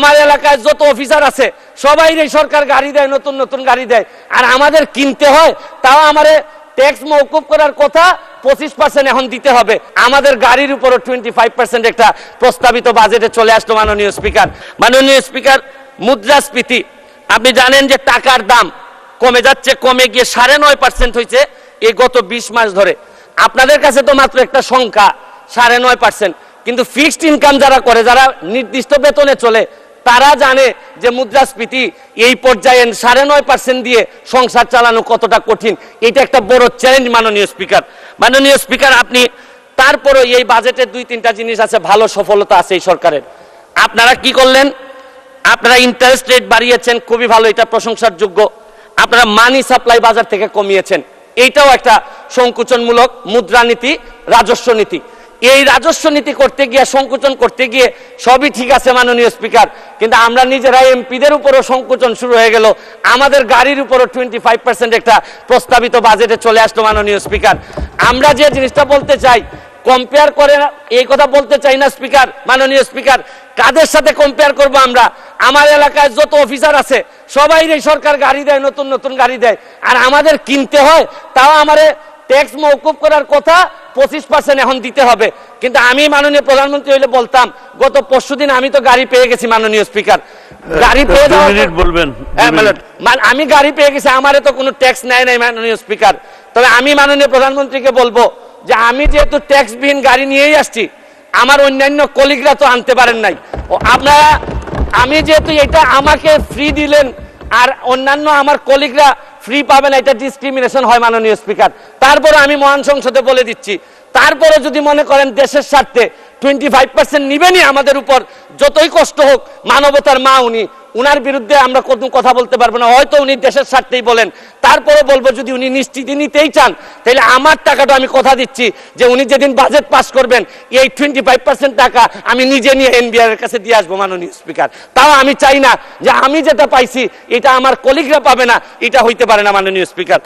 আমার এলাকায় যত অফিসার আছে, সবাই সরকার গাড়ি দেয়, নতুন নতুন গাড়ি দেয়। আর আমাদের কিনতে হয়, তাও আমারে ট্যাক্স মৌকুব করার কথা পঁচিশ পার্সেন্ট এখন দিতে হবে। আমাদের গাড়ির উপরও টোয়েন্টি ফাইভ পার্সেন্ট একটা প্রস্তাবিত বাজেটে চলে আসলো মাননীয় স্পিকার মাননীয় স্পিকার মুদ্রাস্ফীতি। আপনি জানেন যে টাকার দাম কমে যাচ্ছে, কমে গিয়ে সাড়ে নয় পার্সেন্ট হয়েছে এই গত বিশ মাস ধরে। আপনাদের কাছে তো মাত্র একটা সংখ্যা, সাড়ে নয় পার্সেন্ট কিন্তু ফিক্সড ইনকাম যারা করে, যারা নির্দিষ্ট বেতনে চলে তারা জানে যে মুদ্রাস্ফীতি এই পর্যায়ে সাড়ে নয় পার্সেন্ট দিয়ে সংসার চালানো কতটা কঠিন। এটা একটা বড় চ্যালেঞ্জ মাননীয় স্পিকার মাননীয় স্পিকার আপনি তারপরও এই বাজেটের দুই তিনটা জিনিস আছে, ভালো সফলতা আছে এই সরকারের। আপনারা কি করলেন? আপনারা ইন্টারেস্ট রেট বাড়িয়েছেন, খুবই ভালো, এটা প্রশংসার যোগ্য আপনারা মানি সাপ্লাই বাজার থেকে কমিয়েছেন। এইটাও একটা সংকুচনমূলক মুদ্রানীতি, রাজস্ব নীতি। এই রাজস্ব নীতি করতে গিয়ে, সংকুচন করতে গিয়ে সবই ঠিক আছে মাননীয় স্পিকার, কিন্তু আমরা নিজেরা এমপিদের উপরও সংকুচন শুরু হয়ে গেল। আমাদের গাড়ির উপরও টোয়েন্টি ফাইভ পার্সেন্ট একটা প্রস্তাবিত বাজেটে চলে আসলো মাননীয় স্পিকার। আমরা যে জিনিসটা বলতে চাই কম্পেয়ার করে এই কথা বলতে চাই না স্পিকার, মাননীয় স্পিকার, কাদের সাথে কম্পেয়ার করব আমরা? আমার এলাকায় যত অফিসার আছে সবাই সরকার গাড়ি দেয়, নতুন নতুন গাড়ি দেয়, আর আমাদের কিনতে হয়, তাও আমারে ট্যাক্স মৌকুব করার কথা পঁচিশ পার্সেন্ট এখন দিতে হবে। কিন্তু আমি মাননীয় প্রধানমন্ত্রী হইলে বলতাম গত পরশুদিন আমি তো গাড়ি পেয়ে গেছি মাননীয় স্পিকার। গাড়ি পেয়ে মিনিট বলবেন। মান- আমি গাড়ি পেয়ে গেছি আমারে তো কোনো ট্যাক্স নেয় নাই মাননীয় স্পিকার। তবে আমি মাননীয় প্রধানমন্ত্রীকে বলব যে আমি যেহেতু ট্যাক্সবিহীন গাড়ি নিয়েই আসছি আমার অন্যান্য কলিগরা তো আনতে পারেন নাই। ও আপনারা আমি যেহেতু এটা আমাকে ফ্রি দিলেন আর অন্যান্য আমার কলিগরা ফ্রি পাবেন, এটা ডিসক্রিমিনেশন হয় মাননীয় স্পিকার তারপরে আমি মহান সংসদে বলে দিচ্ছি, তারপরে যদি মনে করেন দেশের স্বার্থে টোয়েন্টি ফাইভ পার্সেন্ট নিবেনই আমাদের উপর, যতই কষ্ট হোক, মানবতার মা উনি উনার বিরুদ্ধে আমরা কোনো কথা বলতে পারব না। হয়তো উনি দেশের স্বার্থেই বলেন। তারপরে বলব, যদি উনি নিশ্চিতি নিতেই চান, তাহলে আমার টাকাটা আমি কথা দিচ্ছি যে উনি যেদিন বাজেট পাস করবেন, এই টোয়েন্টি ফাইভ পার্সেন্ট টাকা আমি নিজে নিয়ে এনবিআর এর কাছে দিয়ে আসব, মাননীয় স্পিকার তাও আমি চাই না যে আমি যেটা পাইছি, এটা আমার কলিগরা পাবে না, এটা হইতে পারে না, মাননীয় স্পিকার